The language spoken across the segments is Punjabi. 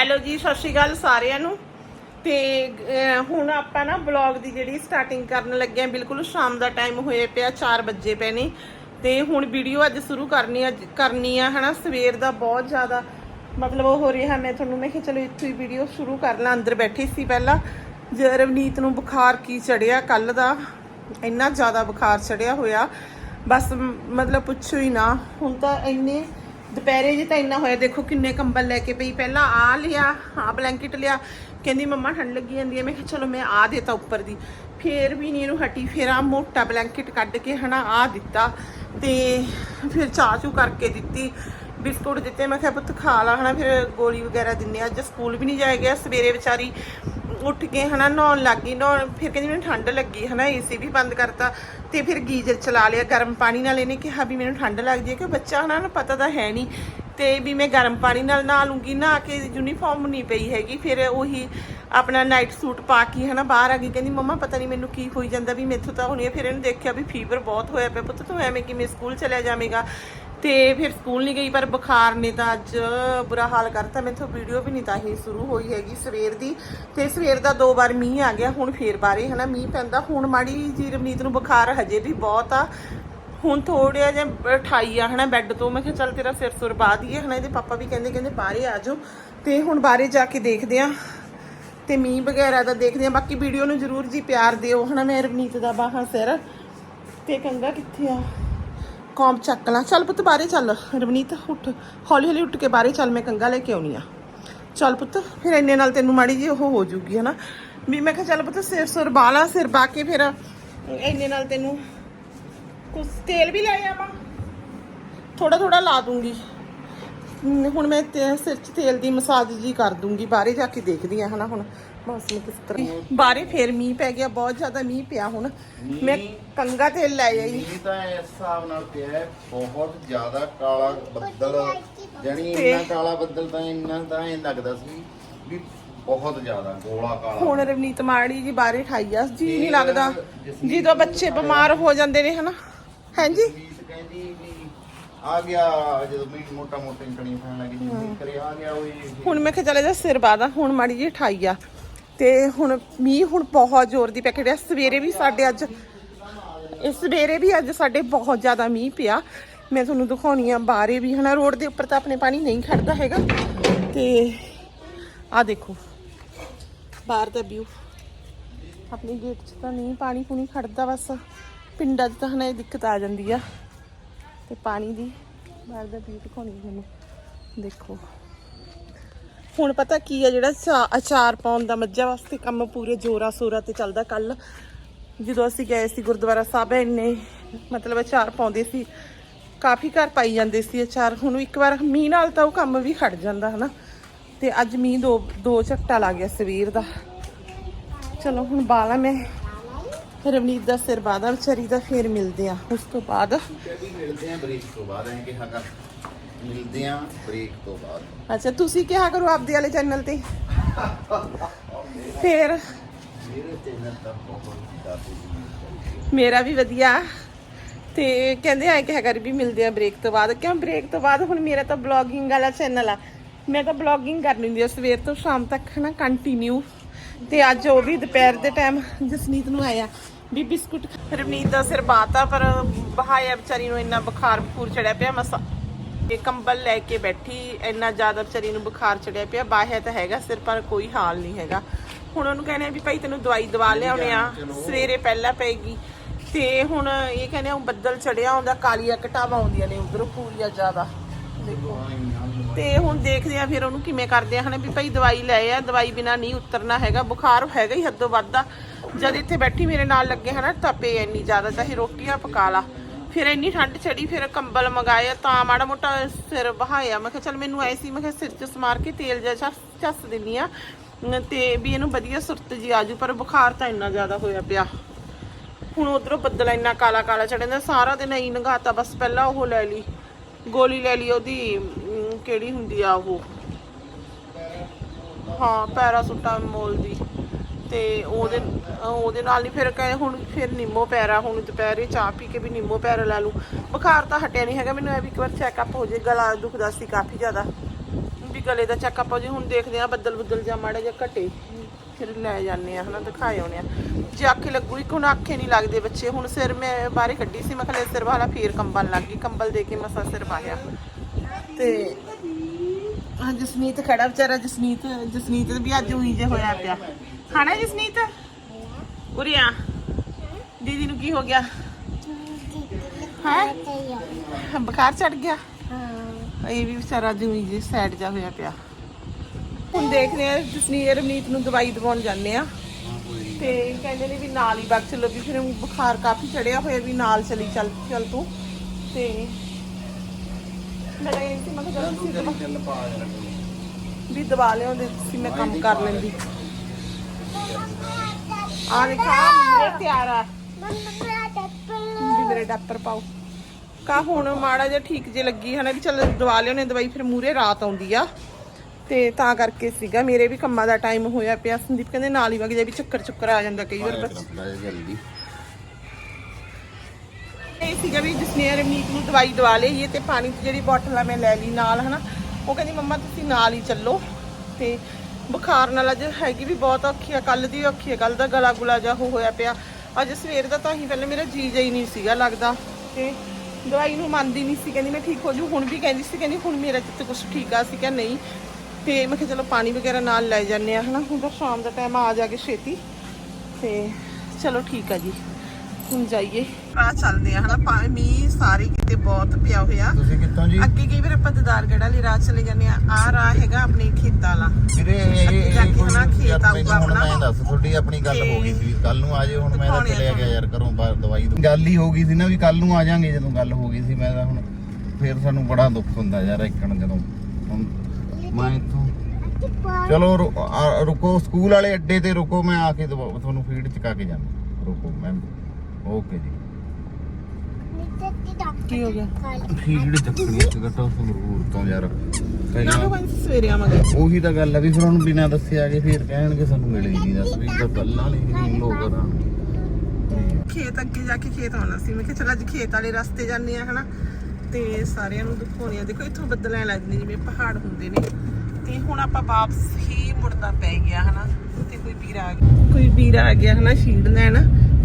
ਹੈਲੋ ਜੀ, ਸਤਿ ਸ਼੍ਰੀ ਅਕਾਲ ਸਾਰਿਆਂ ਨੂੰ। ਤੇ ਹੁਣ ਆਪਾਂ ਨਾ ਬਲੌਗ ਦੀ ਜਿਹੜੀ ਸਟਾਰਟਿੰਗ ਕਰਨ ਲੱਗੇ ਆ ਬਿਲਕੁਲ ਸ਼ਾਮ ਦਾ ਟਾਈਮ ਹੋਏ ਪਿਆ 4 ਵਜੇ ਪਏ ਨੇ। ਤੇ ਹੁਣ ਵੀਡੀਓ ਅੱਜ ਸ਼ੁਰੂ ਕਰਨੀ ਆ ਕਰਨੀ ਆ, ਹਨਾ? ਸਵੇਰ ਦਾ ਬਹੁਤ ਜ਼ਿਆਦਾ ਮਤਲਬ ਉਹ ਹੋ ਰਿਹਾ ਮੈਂ ਤੁਹਾਨੂੰ, ਮੈਂ ਕਿਹਾ ਚਲੋ ਇੱਥੋਂ ਹੀ ਵੀਡੀਓ ਸ਼ੁਰੂ ਕਰ ਲਾਂ, ਅੰਦਰ ਬੈਠੀ ਸੀ ਪਹਿਲਾਂ। ਜੇ ਰਵਨੀਤ ਨੂੰ ਬੁਖਾਰ ਕੀ ਚੜਿਆ ਕੱਲ ਦਾ, ਇੰਨਾ ਜ਼ਿਆਦਾ ਬੁਖਾਰ ਚੜਿਆ ਹੋਇਆ। ਬਸ ਮਤਲਬ ਪੁੱਛੋ ਹੀ ਨਾ। ਹੁਣ ਤਾਂ ਇੰਨੇ ਦੁਪਹਿਰੇ ਜੀ ਤਾਂ ਇੰਨਾ ਹੋਇਆ, ਦੇਖੋ ਕਿੰਨੇ ਕੰਬਲ ਲੈ ਕੇ ਪਈ। ਪਹਿਲਾਂ ਆ ਲਿਆ ਆ ਬਲੈਂਕਟ ਲਿਆ। ਕਹਿੰਦੀ, ਮੰਮਾ, ਠੰਡ ਲੱਗੀ ਜਾਂਦੀ ਹੈ। ਮੈਂ ਕਿਹਾ, ਚਲੋ, ਮੈਂ ਆ ਦੇਤਾ ਉੱਪਰ ਦੀ। ਫੇਰ ਵੀ ਨਹੀਂ ਇਹਨੂੰ ਹਟੀ। ਫੇਰ ਆ ਮੋਟਾ ਬਲੈਂਕਟ ਕੱਢ ਕੇ ਹਨਾ ਆ ਦਿੱਤਾ ਤੇ ਫਿਰ ਚਾਹ ਚੂ ਕਰਕੇ ਦਿੱਤੀ, ਬਿਸਕੁਟ ਦਿੱਤੇ। ਮੈਂ ਕਿਹਾ, ਪੁੱਤ, ਖਾ ਲਾ। ਹਨਾ, ਫਿਰ ਗੋਲੀ ਵਗੈਰਾ ਦਿੰਨੇ ਆ। ਅੱਜ ਸਕੂਲ ਵੀ ਨਹੀਂ ਜਾਇਆ ਗਿਆ। ਸਵੇਰੇ ਵਿਚਾਰੀ ਉੱਠ ਕੇ ਹਨਾ, ਨਹਾਉਣ ਲੱਗ ਗਈ, ਨਹਾਉਣ, ਫਿਰ ਕਹਿੰਦੀ ਮੈਨੂੰ ਠੰਡ ਲੱਗੀ, ਹਨਾ ਏਸੀ ਵੀ ਬੰਦ ਕਰਤਾ। ਤੇ ਫਿਰ ਗੀਜ਼ਰ ਚਲਾ ਲਿਆ, ਗਰਮ ਪਾਣੀ ਨਾਲ ਇਹਨੇ ਕਿਹਾ ਵੀ ਮੈਨੂੰ ਠੰਡ ਲੱਗਦੀ ਹੈ, ਕਿ ਬੱਚਾ ਹਨਾ ਨੂੰ ਪਤਾ ਤਾਂ ਹੈ ਨਹੀਂ। ਤੇ ਵੀ ਮੈਂ ਗਰਮ ਪਾਣੀ ਨਾਲ ਨਹਾ ਲੂੰਗੀ, ਨਹਾ ਕੇ ਯੂਨੀਫਾਰਮ ਨਹੀਂ ਪਈ ਹੈਗੀ, ਫਿਰ ਉਹੀ ਆਪਣਾ ਨਾਈਟ ਸੂਟ ਪਾ ਕੇ ਹਨਾ, ਬਾਹਰ ਆ ਗਈ, ਕਹਿੰਦੀ ਮੰਮਾ ਪਤਾ ਨਹੀਂ ਮੈਨੂੰ ਕੀ ਹੋਈ ਜਾਂਦਾ ਵੀ ਮੈਥੋਂ ਤਾਂ ਹੋਣੀ ਹੈ ਫਿਰ ਇਹਨੂੰ ਦੇਖਿਆ ਵੀ ਫੀਵਰ ਬਹੁਤ ਹੋਇਆ ਪਿਆ, ਪੁੱਤ ਤੂੰ ਐਵੇਂ ਕਿਵੇਂ ਸਕੂਲ ਚਲਿਆ ਜਾਵੇਂਗਾ। ਤੇ ਫਿਰ ਸਕੂਲ ਨਹੀਂ ਗਈ, ਪਰ ਬੁਖਾਰ ਨੇ ਤਾਂ ਅੱਜ ਬੁਰਾ ਹਾਲ ਕਰਤਾ। ਮੈਥੋਂ ਵੀਡੀਓ ਵੀ ਨਹੀਂ ਤਾਂ ਹੀ ਸ਼ੁਰੂ ਹੋਈ ਹੈਗੀ ਸਵੇਰ ਦੀ। ਤੇ ਸਵੇਰ ਦਾ ਦੋ ਵਾਰ ਮੀਂਹ ਆ ਗਿਆ, ਹੁਣ ਫੇਰ ਬਾਰੇ ਹਨਾ, ਮੀਂਹ ਪੈਂਦਾ। ਹੁਣ ਮਾੜੀ ਜੀ ਰਵਨੀਤ ਨੂੰ ਬੁਖਾਰ ਹਜੇ ਵੀ ਬਹੁਤ ਆ। ਹੁਣ ਥੋੜਿਆ ਜਿਹਾ ਠਾਈ ਆ, ਹਨਾ ਬੈੱਡ ਤੋਂ। ਮੈਂ ਕਿਹਾ, ਚੱਲ ਤੇਰਾ ਸਿਰ ਸੁਰ ਪਾ ਦਈਏ, ਹਨਾ, ਇਹਦੇ ਪਾਪਾ ਵੀ ਕਹਿੰਦੇ ਕਹਿੰਦੇ ਬਾਹਰੇ ਆ ਜਾਓ। ਤੇ ਹੁਣ ਬਾਹਰੇ ਜਾ ਕੇ ਦੇਖਦੇ ਆ। ਤੇ ਮੀਂਹ ਵਗੈਰਾ ਦਾ ਦੇਖਦੇ ਆ। ਬਾਕੀ ਵੀਡੀਓ ਨੂੰ ਜਰੂਰ ਜੀ ਪਿਆਰ ਦਿਓ। ਹਨਾ, ਮੈਂ ਰਵਨੀਤ ਦਾ ਬਾਹਾਂ ਸਿਰ। ਤੇ ਕੰਗਾ ਕਿੱਥੇ ਆ? ਕੌਮ ਚੱਕ ਲਾਂ। ਚੱਲ ਪੁੱਤ ਬਾਹਰੇ ਚੱਲ। ਰਵਨੀਤ, ਉੱਠ। ਹੌਲੀ ਹੌਲੀ ਉੱਠ ਕੇ ਬਾਹਰੇ ਚੱਲ, ਮੈਂ ਕੰਗਾ ਲੈ ਕੇ ਆਉਣੀ ਆ। ਚੱਲ ਪੁੱਤ, ਫਿਰ ਇੰਨੇ ਨਾਲ ਤੈਨੂੰ ਮਾੜੀ ਜੀ ਉਹ ਹੋ ਜੂਗੀ, ਹਨਾ? ਵੀ ਮੈਂ ਕਿਹਾ ਚੱਲ ਪੁੱਤ, ਸਿਰ ਸੁਰ ਬਾਲਾ ਸਿਰ ਬਾ ਕੇ ਫਿਰ ਇੰਨੇ ਨਾਲ ਤੈਨੂੰ ਕੁਛ ਤੇਲ ਵੀ ਲੈ ਆਵਾਂ। ਥੋੜਾ ਥੋੜਾ ਲਾ ਦੂੰਗੀ। ਹੁਣ ਮੈਂ ਤੇ- ਸਿਰ 'ਚ ਤੇਲ ਦੀ ਮਸਾਜ ਜੀ ਕਰ ਦੂੰਗੀ ਬਾਹਰੇ ਜਾ ਕੇ ਦੇਖਦੀ ਆ ਹਨਾ ਹੁਣ। ਮੌਸਮ ਕਿਸ ਤਰ੍ਹਾਂ ਬਾਹਰੇ ਫੇਰ ਮੀਂਹ ਪੈ ਗਿਆ ਬਹੁਤ ਜ਼ਿਆਦਾ ਮੀਂਹ ਪਿਆ ਹੁਣ। ਮੈਂ ਕੰਗਾ ਤੇਲ ਲੈ ਆਈ। ਮੀਂਹ ਤਾਂ ਇਸ ਹਿਸਾਬ ਨਾਲ ਪਿਆ ਬਹੁਤ ਜ਼ਿਆਦਾ ਕਾਲਾ ਬੱਦਲ ਜਾਣੀ ਇੰਨਾ ਕਾਲਾ ਬੱਦਲ ਤਾਂ ਇੰਨਾ ਤਾਂ ਐਂ ਲੱਗਦਾ ਸੀ ਵੀ ਬਹੁਤ ਜ਼ਿਆਦਾ ਗੋਲਾ ਕਾਲਾ। ਹੁਣ ਰਵਨੀਤ ਮਾੜੀ ਜੀ ਬਾਹਰੇ ਠਾਈ ਆ ਜੀ ਨਹੀਂ ਲੱਗਦਾ। ਜਦੋਂ ਬੱਚੇ ਬਿਮਾਰ ਹੋ ਜਾਂਦੇ ਨੇ ਹਨਾ। ਹਾਂਜੀ ਜਸਮੀਤ ਕਹਿੰਦੀ ਵੀ ਆ ਗਿਆ ਜਦੋਂ ਮੀਂਹ ਮੋਟਾ ਮੋਟਾ ਇੰਕਣੀ ਪੈਣ ਲੱਗੀ ਜੀ ਕਰੇ ਆ ਗਿਆ ਓਏ। ਹੁਣ ਮੈਂ ਕਿਹਾ ਚੱਲ ਇਹਦਾ ਸਿਰ ਬਾਦਾ ਹੁਣ ਮਾੜੀ ਜੀ ਠਾਈ ਆ। ਤੇ ਹੁਣ ਮੀਂਹ ਹੁਣ ਬਹੁਤ ਜ਼ੋਰ ਦੀ ਪੈਕਟ ਆ ਸਵੇਰੇ ਵੀ ਸਾਡੇ ਅੱਜ ਇਸ ਸਵੇਰੇ ਵੀ ਅੱਜ ਸਾਡੇ ਬਹੁਤ ਜ਼ਿਆਦਾ ਮੀਂਹ ਪਿਆ। ਮੈਂ ਤੁਹਾਨੂੰ ਦਿਖਾਉਣੀ ਆ ਬਾਹਰੇ ਵੀ ਹਨਾ ਰੋਡ ਦੇ ਉੱਪਰ ਤਾਂ ਆਪਣੇ ਪਾਣੀ ਨਹੀਂ ਖੜਦਾ ਹੈਗਾ। ਤੇ ਆ ਦੇਖੋ ਬਾਹਰ ਦਾ ਵਿਊ ਆਪਣੇ ਗੇਟ 'ਚ ਤਾਂ ਨਹੀਂ ਪਾਣੀ ਪੂਣੀ ਖੜਦਾ ਬਸ। ਪਿੰਡਾਂ 'ਚ ਤਾਂ ਹਨਾ ਇਹ ਦਿੱਕਤ ਆ ਜਾਂਦੀ ਆ। ਤੇ ਪਾਣੀ ਦੀ ਬਾਹਰ ਦਾ ਵਿਊ ਦਿਖਾਉਣੀ ਤੁਹਾਨੂੰ। ਦੇਖੋ। ਹੁਣ ਪਤਾ ਕੀ ਆ, ਜਿਹੜਾ ਚਾ- ਅਚਾਰ ਪਾਉਣ ਦਾ ਮੱਝਾਂ ਵਾਸਤੇ ਕੰਮ ਪੂਰੇ ਜੋਰਾ ਸੋਰਾ ਤੇ ਚੱਲਦਾ ਕੱਲ। ਜਦੋਂ ਅਸੀਂ ਗਏ ਸੀ ਗੁਰਦੁਆਰਾ ਸਾਹਿਬ, ਇੰਨੇ ਮਤਲਬ ਅਚਾਰ ਪਾਉਂਦੇ ਸੀ। ਕਾਫੀ ਘਰ ਪਾਈ ਜਾਂਦੇ ਸੀ ਅਚਾਰ। ਹੁਣ ਇੱਕ ਵਾਰ ਮੀਂਹ ਨਾਲ ਤਾਂ ਉਹ ਕੰਮ ਵੀ ਖੜ ਜਾਂਦਾ, ਹਨਾ। ਤੇ ਅੱਜ ਮੀਂਹ ਦੋ ਦੋ ਝੱਟਾ ਲੱਗ ਗਿਆ ਸਵੇਰ ਦਾ। ਚਲੋ, ਹੁਣ ਬਾਲਾ ਮੈਂ ਰਵਨੀਤ ਦਾ ਸਿਰ ਬਾਦਾ ਵਿਚਾਰੀ ਦਾ ਫੇਰ ਮਿਲਦੇ ਆ ਉਸ ਤੋਂ ਬਾਅਦ ਕਹਿੰਦੀ ਮਿਲਦੇ ਆ ਬ੍ਰੇਕ ਤੋਂ ਬਾਅਦ ਐਂ ਕਿਹਾ ਕਰ। ਮਿਲਦੇ ਆ ਬ੍ਰੇਕ ਤੋਂ ਬਾਅਦ। ਅੱਛਾ ਤੁਸੀਂ ਕਿਹਾ ਕਰੋ ਆਪਦੇ ਵਾਲੇ ਚੈਨਲ ਤੇ। ਫੇਰ ਮੇਰੇ ਚੈਨਲ ਤਾਂ ਬਹੁਤ ਜ਼ਿਆਦਾ ਮੇਰਾ ਵੀ ਵਧੀਆ। ਤੇ ਕਹਿੰਦੇ ਆ ਕਿ ਕਰ ਵੀ ਮਿਲਦੇ ਆ ਬ੍ਰੇਕ ਤੋਂ ਬਾਅਦ। ਕਿਉਂ ਬ੍ਰੇਕ ਤੋਂ ਬਾਅਦ? ਹੁਣ ਮੇਰਾ ਤਾਂ ਬਲੌਗਿੰਗ ਵਾਲਾ ਚੈਨਲ ਆ। ਮੈਂ ਤਾਂ ਬਲੌਗਿੰਗ ਕਰਨੀ ਹੁੰਦੀ ਆ ਸਵੇਰ ਤੋਂ ਸ਼ਾਮ ਤੱਕ ਨਾ ਕੰਟੀਨਿਊ ਤੇ ਅੱਜ ਉਹ ਵੀ ਦੁਪਹਿਰ ਦੇ ਟਾਈਮ ਜਸਨੀਤ ਨੂੰ ਆਇਆ। ਵੀ ਬਿਸਕੁਟ ਰਵਨੀਤ ਦਾ ਸਿਰ ਬਾਤਾ ਪਰ ਬਹਾਇਆ ਵਿਚਾਰੀ ਨੂੰ ਇੰਨਾ ਬੁਖਾਰ ਬਖੂਰ ਚੜਿਆ ਪਿਆ ਮਸਾ ਇਹ ਕੰਬਲ ਲੈ ਕੇ ਬੈਠੀ ਇੰਨਾ ਜ਼ਿਆਦਾ ਵਿਚਾਰੀ ਨੂੰ ਬੁਖਾਰ ਚੜਿਆ ਪਿਆ ਬਾਹਿਆ ਤਾਂ ਹੈਗਾ ਸਿਰ ਪਰ ਕੋਈ ਹਾਲ ਨਹੀਂ ਹੈਗਾ। ਹੁਣ ਉਹਨੂੰ ਕਹਿੰਦੇ ਆ ਵੀ ਭਾਈ ਤੈਨੂੰ ਦਵਾਈ ਦਵਾ ਲਿਆਉਣੇ ਆ ਸਵੇਰੇ ਪਹਿਲਾਂ ਪਏਗੀ। ਤੇ ਹੁਣ ਇਹ ਕਹਿੰਦੇ ਆ ਉਹ ਬੱਦਲ ਚੜਿਆ ਹੁੰਦਾ ਕਾਲੀਆਂ ਘਟਾਵਾਂ ਆਉਂਦੀਆਂ ਨੇ ਉਧਰੋਂ ਪੂਰੀਆਂ ਜ਼ਿਆਦਾ। ਦੇਖੋ। ਤੇ ਹੁਣ ਦੇਖਦੇ ਆ ਫਿਰ ਉਹਨੂੰ ਕਿਵੇਂ ਕਰਦੇ ਆ। ਹਨਾ ਵੀ ਭਾਈ ਦਵਾਈ ਲੈ ਆ, ਦਵਾਈ ਬਿਨਾ ਨਹੀਂ ਉਤਰਨਾ ਹੈਗਾ, ਬੁਖਾਰ ਹੈਗਾ ਹੀ ਹੱਦੋਂ ਵੱਧਦਾ ਜਦ ਇੱਥੇ ਬੈਠੀ ਮੇਰੇ ਨਾਲ ਲੱਗੇ ਹਨਾ, ਤਪੇ ਇੰਨੀ ਜ਼ਿਆਦਾ, ਚਾਹੇ ਰੋਟੀਆਂ ਪਕਾ ਲਾ। ਫਿਰ ਇੰਨੀ ਠੰਡ ਚੜੀ, ਫਿਰ ਕੰਬਲ ਮੰਗਾਇਆ ਤਾਂ ਮਾੜਾ ਮੋਟਾ ਸਿਰ ਬਹਾਇਆ ਮੈਂ ਕਿਹਾ, ਚੱਲ ਮੈਨੂੰ ਐ ਸੀ, ਮੈਂ ਕਿਹਾ, ਸਿਰ 'ਚ ਸਮਾਰ ਕੇ ਤੇਲ ਜਿਹਾ ਚੱਸ ਚੱਸ ਦਿੰਨੀ ਆ। ਤੇ ਵੀ ਇਹਨੂੰ ਵਧੀਆ ਸੁਰਤ ਜੀ ਆਜੂ ਪਰ ਬੁਖਾਰ ਤਾਂ ਇੰਨਾ ਜ਼ਿਆਦਾ ਹੋਇਆ ਪਿਆ। ਹੁਣ ਉਧਰੋਂ ਬੱਦਲ ਇੰਨਾ ਕਾਲਾ ਕਾਲਾ ਚੜਿਆ ਸਾਰਾ ਦਿਨ ਐਂ ਨਗਾਤਾ, ਬਸ ਪਹਿਲਾਂ ਉਹ ਲੈ ਲਈ। ਗੋਲੀ ਲੈ ਲਈ ਉਹਦੀ ਅਮ, ਕਿਹੜੀ ਹੁੰਦੀ ਆ ਉਹ? ਹਾਂ ਪੈਰਾਸੂਟਾਮੋਲ ਦੀ। ਤੇ ਉਹਦੇ ਉਹਦੇ ਨਾਲ ਨਹੀਂ ਫਿਰ ਕਹੇ ਹੁਣ ਫਿਰ ਨਿੰਮੋ ਪੈਰਾ ਹੁਣ ਦੁਪਹਿਰੇ ਚਾਹ ਪੀ ਕੇ ਵੀ ਨਿੰਮੋ ਪੈਰਾ ਲੈ ਲੂ ਬੁਖਾਰ ਤਾਂ ਹਟਿਆ ਨਹੀਂ ਹੈਗਾ ਮੈਨੂੰ ਇਹ ਵੀ ਇੱਕ ਵਾਰ ਚੈੱਕਅਪ ਹੋ ਜੇ ਗਲਾ ਦੁਖਦਾ ਸੀ ਕਾਫੀ ਜ਼ਿਆਦਾ। ਵੀ ਵੀ ਗਲੇ ਦਾ ਚੈੱਕਅਪ ਹੋ ਜੇ ਹੁਣ ਦੇਖਦੇ ਆ ਬੱਦਲ ਬੁੱਦਲ ਜਾਂ ਮਾੜਾ ਜਿਹਾ ਘਟੇ। ਫਿਰ ਲੈ ਜਾਂਦੇ ਆ ਹਨਾ ਦਿਖਾਏ ਆਉਣੇ ਆ। ਜੇ ਆਖੇ ਲੱਗੂ ਇੱਕ ਹੁਣ ਆਖੇ ਨਹੀਂ ਲੱਗਦੇ ਬੱਚੇ। ਹੁਣ ਸਿਰ ਮੈਂ ਬਾਹਰੇ ਕੱਢੀ ਸੀ ਮੈਂ ਕਿਹਾ ਸਿਰ ਵਾਲਾ ਫੇਰ ਕੰਬਲ ਲੱਗ ਗਈ। ਕੰਬਲ ਦੇ ਕੇ ਮਸਾ ਸਿਰ ਪਾਇਆ ਤੇ ਹਾਂ ਜਸਨੀਤ ਖੜਾ ਵਿਚਾਰਾ ਜਸਨੀਤ ਜਸਨੀਤ ਵੀ ਅੱਜ ਉਹੀ ਜੇ ਹੋਇਆ ਪਿਆ। ਖਾਣਾ ਜਸਨੀਤ? ਉਰੇ ਆ ਦੀਦੀ ਨੂੰ ਕੀ ਹੋ ਗਿਆ? ਹੈ? ਬੁਖਾਰ ਚੜ ਗਿਆ? ਇਹ ਵੀ ਵਿਚਾਰਾ ਜਿਉਂ ਜੀ ਸਾਈਡ ਜਾ ਹੋਇਆ ਪਿਆ। ਹੁਣ ਦੇਖਦੇ ਆ ਜਸਨੀਤ ਰਮਨੀਤ ਨੂੰ ਦਵਾਈ ਦਵਾਉਣ ਜਾਂਦੇ ਆ ਤੇ ਕਹਿੰਦੇ ਨੇ ਵੀ ਨਾਲ ਹੀ ਬਾਗ ਚਲੋ ਵੀ ਫਿਰ ਊਂ ਬੁਖਾਰ ਕਾਫੀ ਚੜਿਆ ਹੋਇਆ ਵੀ ਨਾਲ ਚਲੀ ਚੱਲ ਚੱਲ ਤੂੰ। ਤੇ ਮੈਂ ਕਹਿੰਦੀ ਸੀ, ਮੈਂ ਕਿਹਾ ਚਲੋ ਤੁਸੀਂ ਦਵਾ- ਵੀ ਦਵਾ ਲਿਆਉਂਦੇ ਸੀ ਮੈਂ ਕੰਮ ਕਰ ਲੈਂਦੀ। ਆ ਦੇਖਾ ਮੇਰੇ ਤਿਆਰ ਆ। ਵੀ ਮੇਰੇ ਡਾਕਟਰ ਪਾਓ। ਕਾ ਹੁਣ ਮਾੜਾ ਜਿਹਾ ਠੀਕ ਜੇ ਲੱਗੀ, ਹਨਾ ਵੀ ਚੱਲ ਦਵਾ ਲਿਆਉਣੇ ਦਵਾਈ ਫਿਰ ਮੂਰੇ ਰਾਤ ਆਉਂਦੀ ਆ। ਤੇ ਤਾਂ ਕਰਕੇ ਸੀਗਾ। ਮੇਰੇ ਵੀ ਕੰਮਾਂ ਦਾ ਟਾਈਮ ਹੋਇਆ ਪਿਆ। ਸੰਦੀਪ ਕਹਿੰਦੇ ਨਾਲ ਹੀ ਵਗ ਜਾ ਵੀ ਚੱਕਰ ਚੁੱਕਰ ਆ ਜਾਂਦਾ ਕਈ ਵਾਰ ਬਸ। ਜਲਦੀ ਇਹ ਸੀਗਾ ਵੀ ਜਿਸਨੇ ਰਮਨੀਤ ਨੂੰ ਦਵਾਈ ਦਵਾ ਲਈਏ ਤੇ ਪਾਣੀ ਦੀ ਜਿਹੜੀ ਬੋਟਲ ਆ ਮੈਂ ਲੈ ਲਈ ਨਾਲ, ਹਨਾ। ਉਹ ਕਹਿੰਦੀ, ਮੰਮਾ, ਤੁਸੀਂ ਨਾਲ ਹੀ ਚੱਲੋ। ਤੇ ਬੁਖਾਰ ਨਾਲ ਅੱਜ ਹੈਗੀ ਵੀ ਬਹੁਤ ਔਖੀ ਆ। ਕੱਲ ਦੀ ਔਖੀ ਆ। ਕੱਲ ਦਾ ਗਲਾ ਗੁਲਾ ਜਾ ਹੋਇਆ ਪਿਆ। ਅੱਜ ਸਵੇਰ ਦਾ ਤਾਂ ਹੀ ਪਹਿਲੇ ਮੇਰਾ ਜੀ ਜਿਹਾ ਨਹੀਂ ਸੀਗਾ ਲੱਗਦਾ। ਤੇ ਦਵਾਈ ਨੂੰ ਮੰਨਦੀ ਨਹੀਂ ਸੀ। ਕਹਿੰਦੀ, ਮੈਂ ਠੀਕ ਹੋ ਜੂ। ਹੁਣ ਵੀ ਕਹਿੰਦੀ ਸੀ। ਕਹਿੰਦੀ, ਹੁਣ ਮੇਰਾ ਕਿਤੇ ਕੁਝ ਠੀਕ ਆ। ਸੀ ਕਿ ਨਹੀਂ ਤੇ ਮੈਂ ਕਿਹਾ ਚਲੋ ਪਾਣੀ ਵਗੈਰਾ ਨਾਲ ਲੈ ਜਾਂਦੇ ਆ ਹਨਾ? ਹੁਣ ਤਾਂ ਸ਼ਾਮ ਦਾ ਟਾਈਮ ਆ ਜਾ ਕੇ ਛੇਤੀ। ਤੇ ਚਲੋ ਠੀਕ ਆ ਜੀ। ਹੁਣ ਜਾਈਏ। ਆ ਚੱਲਦੇ ਆ ਹਨਾ? ਪਾ ਮੀਂਹ ਸਾਰੇ ਕਿਤੇ ਬਹੁਤ ਪਿਆ ਹੋਇਆ। ਤੁਸੀਂ ਕਿੱਥੋਂ ਜੀ? ਅੱਗੇ ਕਈ ਵਾਰ ਆਪਾਂ ਦਦਾਰਗੜ੍ਹ ਵਾਲੀ ਰਾਹ ਚਲੇ ਜਾਂਦੇ ਆ ਆ ਰਾਹ ਹੈਗਾ ਆਪਣੇ ਖੇਤਾਂ ਵਾਲਾ। ਵੀਰੇ ਇਹ ਇਹ ਜਾ ਕੇ ਹਨਾ ਖੇਤ ਆਊਗਾ ਆਪਣਾ। ਮੈਂ ਦੱਸ ਤੁਹਾਡੀ ਆਪਣੀ ਗੱਲ ਹੋ ਗਈ ਸੀ ਕੱਲ ਨੂੰ ਆ ਹੁਣ ਮੈਂ ਤਾਂ ਚਲਿਆ ਗਿਆ ਯਾਰ ਘਰੋਂ ਬਾਹਰ ਦਵਾਈ ਦੂ ਗੱਲ ਹੀ ਹੋ ਗਈ ਸੀ ਨਾ ਵੀ ਕੱਲ ਨੂੰ ਆ ਜਾਾਂਗੇ ਜਦੋਂ ਗੱਲ ਹੋ ਗਈ ਸੀ ਮੈਂ ਤਾਂ ਹੁਣ ਫੇਰ ਸਾਨੂੰ ਬੜਾ ਦੁੱਖ ਹੁੰਦਾ ਯਾਰ ਇੱਕਣ ਜਦੋਂ। ਹੁਣ ਮੈਂ ਇੱਥੋਂ ਚਲੋ ਰੁ- ਆ- ਰੁਕੋ ਸਕੂਲ ਵਾਲੇ ਅੱਡੇ ਤੇ ਰੁਕੋ ਮੈਂ ਆ ਕੇ ਦਵਾ- ਤੁਹਾਨੂੰ ਫੀਡ ਚਕਾ ਕੇ ਜਾਣਾ। ਰੁਕੋ ਮੈਂ ਓਕੇ ਜੀ। ਕੀ ਹੋ ਗਿਆ? ਫੀਡ ਚੱਕਣੀ ਇੱਕ ਘਟੋ ਸੰਗਰੂਰ ਤੋਂ ਯਾਰ। ਨਾ ਪਹਿਲਾਂ ਕੋਈ ਸਵੇਰੇ ਆਵਾਂਗੇ। ਉਹੀ ਤਾਂ ਗੱਲ ਆ ਵੀ ਫਿਰ ਉਹਨੂੰ ਬਿਨਾਂ ਦੱਸਿਆ ਕਿ ਫਿਰ ਕਹਿਣਗੇ ਸਾਨੂੰ ਮਿਲੇ ਨਹੀਂ ਦੱਸ ਵੀ ਤਾਂ ਪਹਿਲਾਂ ਨਹੀਂ ਲੋਕ ਕਰਾਂ ਖੇਤ ਅੱਗੇ ਜਾ ਕੇ ਖੇਤ ਆਉਣਾ ਸੀ। ਮੈਂ ਕਿਹਾ ਚਲ ਅੱਜ ਖੇਤ ਵਾਲੇ ਰਸਤੇ ਜਾਂਦੇ ਆ ਹਨਾ? ਤੇ ਸਾਰਿਆਂ ਨੂੰ ਦਿਖਾਉਣੇ ਆ। ਦੇਖੋ ਇੱਥੋਂ ਬੱਦਲ ਐ ਲੱਗਦੇ ਜਿਵੇਂ ਪਹਾੜ ਹੁੰਦੇ ਨੇ। ਤੇ ਹੁਣ ਆਪਾਂ ਵਾਪਸ ਹੀ ਮੁੜਨਾ ਪੈ ਗਿਆ ਹਨਾ? ਤੇ ਕੋਈ ਵੀਰ ਆ ਗਿਆ। ਕੋਈ ਵੀਰ ਆ ਗਿਆ ਹਨਾ ਸ਼ੀਟ ਲੈਣ।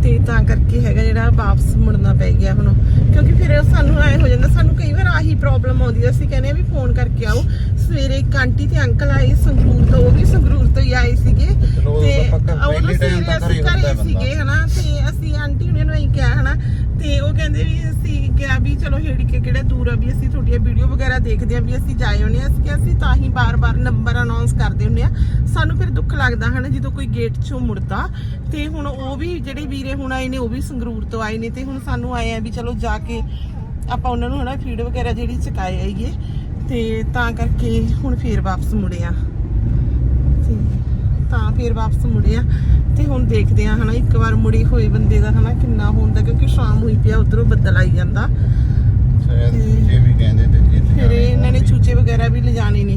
ਤੇ ਤਾਂ ਕਰਕੇ ਹੈਗਾ ਜਿਹੜਾ ਵਾਪਸ ਮੁੜਨਾ ਪੈ ਗਿਆ ਹੁਣ। ਕਿਉਂਕਿ ਫਿਰ ਸਾਨੂੰ ਐ ਹੋ ਜਾਂਦਾ ਸਾਨੂੰ ਕਈ ਵਾਰ ਆਹੀ ਪ੍ਰੋਬਲਮ ਆਉਂਦੀ ਆ। ਅਸੀਂ ਕਹਿੰਦੇ ਆ ਵੀ ਫੋਨ ਕਰਕੇ ਆਓ। ਸਵੇਰੇ ਇੱਕ ਆਂਟੀ ਤੇ ਅੰਕਲ ਆਏ ਸੰਗਰੂਰ ਤੋਂ ਉਹ ਵੀ ਸੰਗਰੂਰ ਤੋਂ ਹੀ ਆਏ ਸੀਗੇ। ਉਹ ਤੇ ਉਹਨਾਂ time ਤਾਂ ਅਸੀਂ ਘਰੇ। ਸੀਗੇ ਹਨਾ? ਤੇ ਅਸੀਂ ਆਂਟੀ ਹੁਣੇ ਨੂੰ ਇਹੀ ਕਿਹਾ ਹਨਾ ਤੇ ਉਹ ਕਹਿੰਦੇ ਵੀ ਅਸੀਂ ਕਿਹਾ ਵੀ ਚਲੋ ਹੇੜੀ ਕੇ ਕਿਹੜਾ ਦੂਰ ਆ ਵੀ ਅਸੀਂ ਤੁਹਾਡੀਆਂ ਵੀਡੀਓ ਵਗੈਰਾ ਦੇਖਦੇ ਆ ਵੀ ਅਸੀਂ ਜਾਏ ਹੁੰਨੇ ਆ। ਅਸੀਂ ਅਸੀਂ ਤਾਂ ਹੀ ਬਾਰ-ਬਾਰ ਨੰਬਰ ਅਨਾਉਂਸ ਕਰਦੇ ਹੁੰਨੇ ਆ। ਸਾਨੂੰ ਫਿਰ ਦੁੱਖ ਲੱਗਦਾ ਹਨਾ ਜਦੋਂ ਕੋਈ ਗੇਟ ਚੋਂ ਮੁੜਦਾ। ਤੇ ਹੁਣ ਉਹ ਵੀ ਜਿਹੜੇ ਵੀਰੇ ਹੁਣ ਆਏ ਨੇ, ਉਹ ਵੀ ਸੰਗਰੂਰ ਤੋਂ ਆਏ ਨੇ ਤੇ ਹੁਣ ਸਾਨੂੰ ਆਏ ਆ ਵੀ ਚਲੋ ਜਾ ਕੇ ਆਪਾਂ ਉਹਨਾਂ ਨੂੰ ਹਨਾ ਫੀਡ ਵਗੈਰਾ ਜਿਹੜੀ ਚਕਾਏ ਆਈਏ। ਤੇ ਤਾਂ ਕਰਕੇ ਹੁਣ ਫੇਰ ਵਾਪਸ ਮੁੜੇ ਆ ਤੇ ਤਾਂ ਫਿਰ ਵਾਪਸ ਮੁੜੇ ਆ ਤੇ ਹੁਣ ਦੇਖਦੇ ਆ ਹਨਾ ਇੱਕ ਵਾਰ ਮੁੜੀ ਹੋਏ ਬੰਦੇ ਦਾ ਹਨਾ ਕਿੰਨਾ ਹੁੰਦਾ ਕਿਉਂਕਿ ਸ਼ਾਮ ਹੋਈ ਪਿਆ ਉਧਰੋਂ ਬੱਦਲ ਆਈ ਜਾਂਦਾ। ਸ਼ਾਇਦ ਜੇ ਵੀ ਕਹਿੰਦੇ ਤੇ ਜਿੱਤ ਫਿਰ ਇਹਨਾਂ ਨੇ ਚੂਚੇ ਵਗੈਰਾ ਵੀ ਲਿਜਾਣੇ ਨੇ।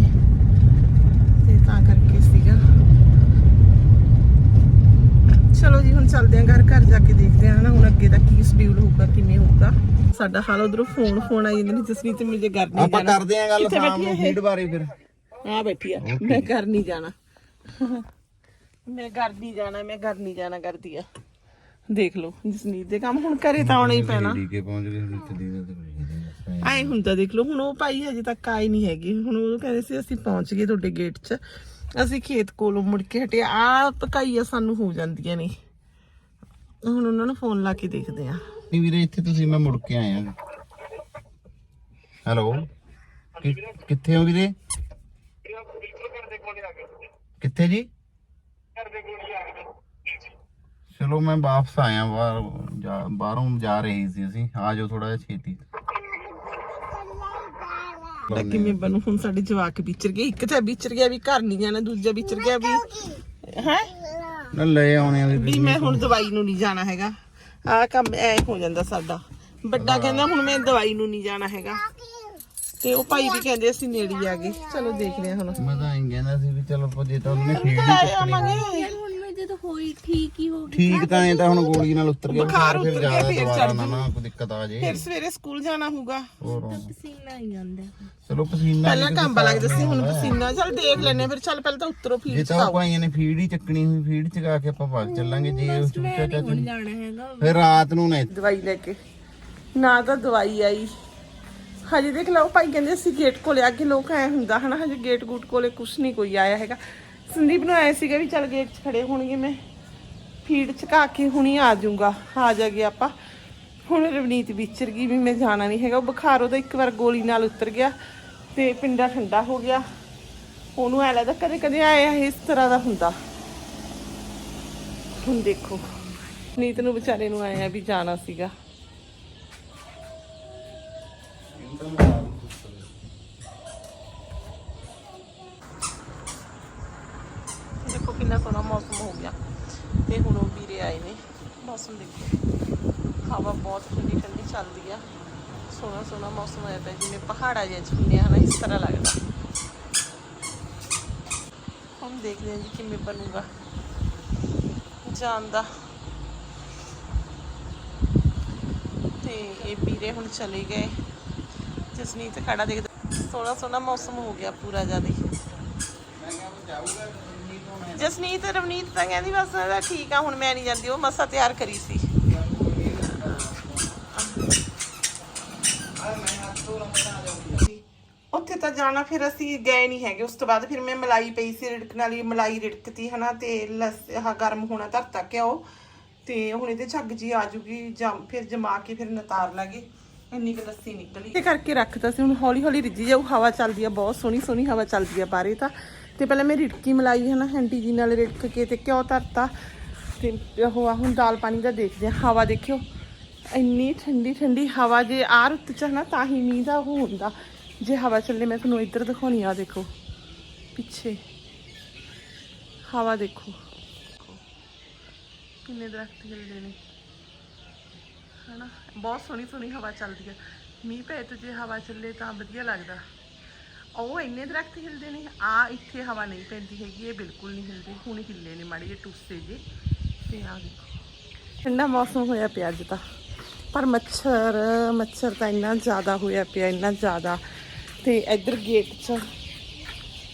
ਤੇ ਤਾਂ ਕਰਕੇ ਸੀਗਾ। ਚਲੋ ਜੀ ਹੁਣ ਚੱਲਦੇ ਆਂ ਘਰ ਘਰ ਜਾ ਕੇ ਦੇਖਦੇ ਆਂ ਹਨਾ ਹੁਣ ਅੱਗੇ ਦਾ ਕੀ ਸ਼ਡਿਊਲ ਹੋਊਗਾ ਕਿਵੇਂ ਹੋਊਗਾ। ਸਾਡਾ ਹਾਲ ਉਧਰੋਂ ਫੋਨ ਫੋਨ ਆਈ ਜਾਂਦੇ ਨੇ ਜਸਨੀਤ ਮੇਰੇ ਘਰ ਨਹੀਂ ਆਪਾਂ ਕਰਦੇ ਆਂ ਗੱਲ ਸ਼ਾਮ ਨੂੰ? ਫੀਡ ਬਾਰੇ ਫਿਰ। ਆ ਬੈਠੀ ਆ ਮੈਂ ਘਰ ਨਹੀਂ ਜਾਣਾ। ਮੈਂ ਘਰ ਨਹੀਂ ਜਾਣਾ ਮੈਂ ਘਰ ਨਹੀਂ ਜਾਣਾ ਕਰਦੀ ਆ। ਦੇਖ ਲਓ ਜਸਨੀਤ ਦੇ ਕੰਮ ਹੁਣ ਘਰੇ ਤਾਂ ਆਉਣਾ ਹੀ ਪੈਣਾ। ਕੇ ਪਹੁੰਚ ਗਏ ਹੁਣ ਇੱਥੇ ਦੀ ਦੇ ਐ ਹੁੰਦਾ ਦੇਖ ਲਓ ਹੁਣ ਉਹ ਭਾਈ ਹਜੇ ਤੱਕ ਆਏ ਨਹੀਂ ਹੈਗੇ। ਹੁਣ ਉਹ ਕਹਿੰਦੇ ਸੀ ਅਸੀਂ ਪਹੁੰਚ ਗਏ ਤੁਹਾਡੇ ਗੇਟ 'ਚ। ਅਸੀਂ ਖੇਤ ਕੋਲੋਂ ਮੁੜ ਕੇ ਹਟੇ ਆ ਪਕਾਈਆਂ ਸਾਨੂੰ ਹੋ ਜਾਂਦੀਆਂ ਨੇ। ਹੁਣ ਉਹਨਾਂ ਨੂੰ ਫੋਨ ਲਾ ਕੇ ਦੇਖਦੇ ਆ। ਨਹੀਂ ਵੀਰੇ ਇੱਥੇ ਤੁਸੀਂ ਮੈਂ ਮੁੜ ਕੇ ਆਇਆ ਹੈਲੋ ਕਿ- ਕਿੱਥੇ ਹੋ ਵੀਰੇ? ਕਿੱਥੇ ਜੀ? ਚਲੋ ਮੈਂ ਵਾਪਸ ਆਇਆ ਬਾਹਰ ਜਾ- ਬਾਹਰੋਂ ਜਾ ਰਹੇ ਸੀ ਅਸੀਂ। ਆ ਜਾਓ ਥੋੜਾ ਜਿਹਾ ਛੇਤੀ। ਤਾਂ ਕਿਵੇਂ ਬਣੂ? ਹੁਣ ਸਾਡੇ ਜਵਾਕ ਵਿਚਰ ਗਏ। ਇੱਕ ਤਾਂ ਵਿਚਰ ਗਿਆ ਵੀ ਘਰ ਨਹੀਂ ਜਾਣਾ ਦੂਜਾ ਵਿਚਰ ਗਿਆ ਵੀ। ਹੈ? ਨਾ ਲੈ ਆਉਣੇ ਆ ਵੀ ਮੈਂ ਹੁਣ ਦਵਾਈ ਨੂੰ ਨਹੀਂ ਜਾਣਾ ਹੈਗਾ। ਆਹ ਕੰਮ ਐ ਹੋ ਜਾਂਦਾ ਸਾਡਾ। ਵੱਡਾ ਕਹਿੰਦਾ ਹੁਣ ਮੈਂ ਦਵਾਈ ਨੂੰ ਨਹੀਂ ਜਾਣਾ ਹੈਗਾ। ਤੇ ਉਹ ਭਾਈ ਵੀ ਕਹਿੰਦੇ ਅਸੀਂ ਨੇੜੇ ਆ ਗਏ। ਚਲੋ ਦੇਖਦੇ ਹਾਂ ਹੁਣ। ਮੈਂ ਤਾਂ ਇਹ ਕਹਿੰਦਾ ਸੀ ਵੀ ਚਲੋ ਜੇ ਤਾਂ ਉਹਨੇ ਫੀਡ ਹੀ ਚੱਕਣੀ ਆਵਾਂਗੇ। ਜਦੋਂ ਹੋਈ ਠੀਕ ਹੀ ਹੋ ਗਈ ਠੀਕ ਤਾਂ ਐ ਤਾਂ ਹੁਣ ਗੋਲੀ ਨਾਲ ਉਤਰ ਗਿਆ ਬੁਖਾਰ ਉਤਰ ਗਿਆ, ਜ਼ਿਆਦਾ ਫਿਰ ਦੁਬਾਰਾ ਨਾ ਨਾ ਕੋਈ ਦਿੱਕਤ ਆ ਜੇ। ਫਿਰ ਸਵੇਰੇ ਸਕੂਲ ਜਾਣਾ ਹੋਊਗਾ। ਹੋਰ ਪਸੀਨਾ ਹੀ ਆਉਂਦਾ। ਚਲੋ ਪਸੀਨਾ ਪਹਿਲਾਂ ਕੰਬਾ ਲੱਗਦਾ ਸੀ ਹੁਣ ਪਸੀਨਾ। ਚੱਲ ਦੇਖ ਲੈਨੇ ਫਿਰ ਚੱਲ ਪਹਿਲਾਂ ਤਾਂ ਉਤਰੋ ਜੇ ਫੀਡ ਤਾਂ ਆਪਾਂ ਆਈਆਂ ਨੇ ਫੀਡ ਹੀ ਚੱਕਣੀ ਹੋਈ ਫੀਡ ਚਗਾ ਕੇ ਆਪਾਂ ਵਗ ਚੱਲਾਂਗੇ ਜੇ ਉਹ ਚੂਚਾ ਮੈਂ ਚਾਚਾ ਹੁਣ ਜਾਣਾ ਹੈਗਾ। ਫਿਰ ਰਾਤ ਨੂੰ ਨਾ। ਦਵਾਈ ਲੈ ਕੇ। ਨਾ ਤਾਂ ਦਵਾਈ ਆਈ। ਹਜੇ ਦੇਖ ਲਓ, ਭਾਈ ਕਹਿੰਦੇ ਅਸੀਂ ਗੇਟ ਕੋਲੇ ਆ ਕੇ ਲੋਕ ਐ ਹੁੰਦਾ ਹਨਾ, ਹਜੇ ਗੇਟ ਗੂਟ ਕੋਲੇ ਕੁਛ ਨਹੀਂ ਕੋਈ ਆਇਆ ਹੈਗਾ। ਸੰਦੀਪ ਨੂੰ ਆਇਆ ਸੀਗਾ ਵੀ ਚੱਲ ਗੇਟ 'ਚ ਖੜੇ ਹੋਣਗੇ ਮੈਂ। ਫੀਡ ਚਕਾ ਕੇ ਹੁਣੀ ਆ ਜਾਊਂਗਾ, ਆ ਜਾਗੇ ਆਪਾਂ। ਹੁਣ ਰਵਨੀਤ ਵਿਚਰ ਗਈ ਵੀ ਮੈਂ ਜਾਣਾ ਨਹੀਂ ਹੈਗਾ, ਉਹ ਬੁਖਾਰ ਉਹਦਾ ਇੱਕ ਵਾਰ ਗੋਲੀ ਨਾਲ ਉਤਰ ਗਿਆ ਤੇ ਪਿੰਡਾ ਠੰਡਾ ਹੋ ਗਿਆ। ਉਹਨੂੰ ਐ ਲੱਗਦਾ ਕਦੇ ਕਦੇ ਆਇਆ ਇਸ ਤਰ੍ਹਾਂ ਦਾ ਹੁੰਦਾ। ਹੁਣ ਦੇਖੋ ਨੀਤ ਨੂੰ ਵਿਚਾਰੇ ਨੂੰ ਆਇਆ ਵੀ ਜਾਣਾ ਸੀਗਾ। ਦੇਖੋ ਸੋਹਣਾ ਮੌਸਮ ਹੋ ਗਿਆ ਤੇ ਹੁਣ ਉਹ ਵੀਰੇ ਆਏ ਨੇ। ਮੌਸਮ ਦੇਖੋ। ਹਵਾ ਬਹੁਤ ਠੰਡੀ ਠੰਡੀ ਚੱਲਦੀ ਆ। ਸੋਹਣਾ ਸੋਹਣਾ ਮੌਸਮ ਹੋਇਆ ਪਿਆ, ਜਿਵੇਂ ਪਹਾੜਾਂ ਜਿਹੇ ਹੁੰਦੇ ਹਨਾ, ਇਸ ਤਰ੍ਹਾਂ ਲੱਗਦਾ। ਹੁਣ ਦੇਖਦੇ ਹਾਂ ਜੀ ਕਿਵੇਂ ਬਣੂਗਾ। ਜਾਣ ਦਾ। ਤੇ ਇਹ ਵੀਰੇ ਹੁਣ ਚਲੇ ਗਏ। ਜਸਨੀਤ ਖੜਾ ਦੇਖਦਾ। ਸੋਹਣਾ ਸੋਹਣਾ ਮੌਸਮ ਹੋ ਗਿਆ ਪੂਰਾ ਜ਼ਿਆਦਾ। ਜਸਨੀਤ, ਰਵਨੀਤ ਤਾਂ ਕਹਿੰਦੀ ਬਸ ਇਹਦਾ ਠੀਕ ਆ, ਹੁਣ ਮੈਂ ਨਹੀਂ ਜਾਂਦੀ, ਉਹ ਮਸਾ ਤਿਆਰ ਕਰੀ ਸੀ। ਉੱਥੇ ਤਾਂ ਜਾਣਾ ਫਿਰ ਅਸੀਂ ਗਏ ਨਹੀਂ ਹੈਗੇ, ਉਸ ਤੋਂ ਬਾਅਦ ਫਿਰ ਮੈਂ ਮਲਾਈ ਪਈ ਸੀ ਰਿੜਕਣ ਵਾਲੀ ਮਲਾਈ ਰਿੜਕਤੀ ਹਨਾ, ਤੇ ਲੱਸ, ਆਹ ਗਰਮ ਹੋਣਾ ਧਰਤਾ ਘਿਓ, ਤੇ ਹੁਣ ਇਹਦੇ ਝੱਗ ਜੀ ਆ ਜੂਗੀ ਜਮ ਫਿਰ ਜਮਾ ਕੇ ਫਿਰ ਨਤਾਰ ਲਾਂਗੇ। ਇੰਨੀ ਕੁ ਲੱਸੀ ਨਿਕਲੀ। ਤੇ ਕਰਕੇ ਰੱਖਤਾ ਸੀ, ਹੁਣ ਹੌਲੀ ਹੌਲੀ ਰਿੱਝੀ ਜਾਊ, ਹਵਾ ਚੱਲਦੀ ਆ, ਬਹੁਤ ਸੋਹਣੀ ਸੋਹਣੀ ਹਵਾ ਚੱਲਦੀ ਆ ਬਾਰੇ ਤਾਂ। ਤੇ ਪਹਿਲਾਂ ਮੈਂ ਰਿੜਕੀ ਮਲਾਈ ਹਨਾ ਹੈਂਡੀ ਜੀ ਨਾਲ ਰਿੜਕ ਕੇ ਤੇ ਘਿਓ ਧਰਤਾ ਤੇ ਉਹ ਆ ਹੁਣ ਦਾਲ ਪਾਣੀ ਦਾ ਦੇਖਦੇ ਆ ਹਵਾ ਦੇਖਿਓ। ਇੰਨੀ ਠੰਡੀ ਠੰਡੀ ਹਵਾ ਜੇ ਆ ਰੁੱਤ ਚ ਨਾ, ਤਾਂ ਹੀ ਮੀਂਹ ਦਾ ਉਹ ਹੁੰਦਾ। ਜੇ ਹਵਾ ਚੱਲੇ, ਮੈਂ ਤੁਹਾਨੂੰ ਇੱਧਰ ਦਿਖਾਉਣੀ ਆ, ਦੇਖੋ। ਪਿੱਛੇ। ਹਵਾ ਦੇਖੋ। ਕਿੰਨੇ ਦਰਖਤ ਹਿਲਦੇ ਨੇ। ਹਨਾ ਬਹੁਤ ਸੋਹਣੀ ਸੋਹਣੀ ਹਵਾ ਚੱਲਦੀ ਆ। ਮੀਂਹ ਪਏ ਤੇ ਜੇ ਹਵਾ ਚੱਲੇ ਤਾਂ ਵਧੀਆ ਲੱਗਦਾ। ਉਹ ਇੰਨੇ ਦਰਖਤ ਹਿਲਦੇ ਨੇ, ਆ ਇੱਥੇ ਹਵਾ ਨਹੀਂ ਪੈਂਦੀ ਹੈਗੀ, ਇਹ ਬਿਲਕੁਲ ਨਹੀਂ ਹਿਲਦੇ, ਹੁਣ ਹਿੱਲੇ ਨੇ ਮਾੜੇ ਜਿਹੇ ਟੁੱਸੇ ਜੇ। ਤੇ ਆ ਦੇਖੋ। ਠੰਡਾ ਮੌਸਮ ਹੋਇਆ ਪਿਆ ਅੱਜ ਤਾਂ, ਪਰ ਮੱਛਰ ਮੱਛਰ ਤਾਂ ਇੰਨਾ ਜ਼ਿਆਦਾ ਹੋਇਆ ਪਿਆ, ਇੰਨਾ ਜ਼ਿਆਦਾ। ਤੇ ਇੱਧਰ ਗੇਟ 'ਚ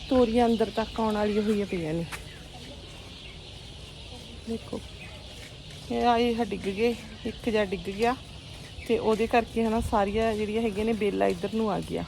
ਤੋਰੀਆਂ ਅੰਦਰ ਤੱਕ ਆਉਣ ਵਾਲੀਆਂ ਹੋਈਆਂ ਪਈਆਂ ਨੇ। ਦੇਖੋ, ਇਹ ਆਏ ਹ ਡਿੱਗ ਗਏ, ਇੱਕ ਜਾਂ ਡਿੱਗ ਗਿਆ। ਤੇ ਉਹਦੇ ਕਰਕੇ ਹਨਾ ਸਾਰੀਆਂ ਜਿਹੜੀਆਂ ਹੈਗੀਆਂ ਨੇ ਬੇਲਾ ਇੱਧਰ ਨੂੰ ਆ ਗਿਆ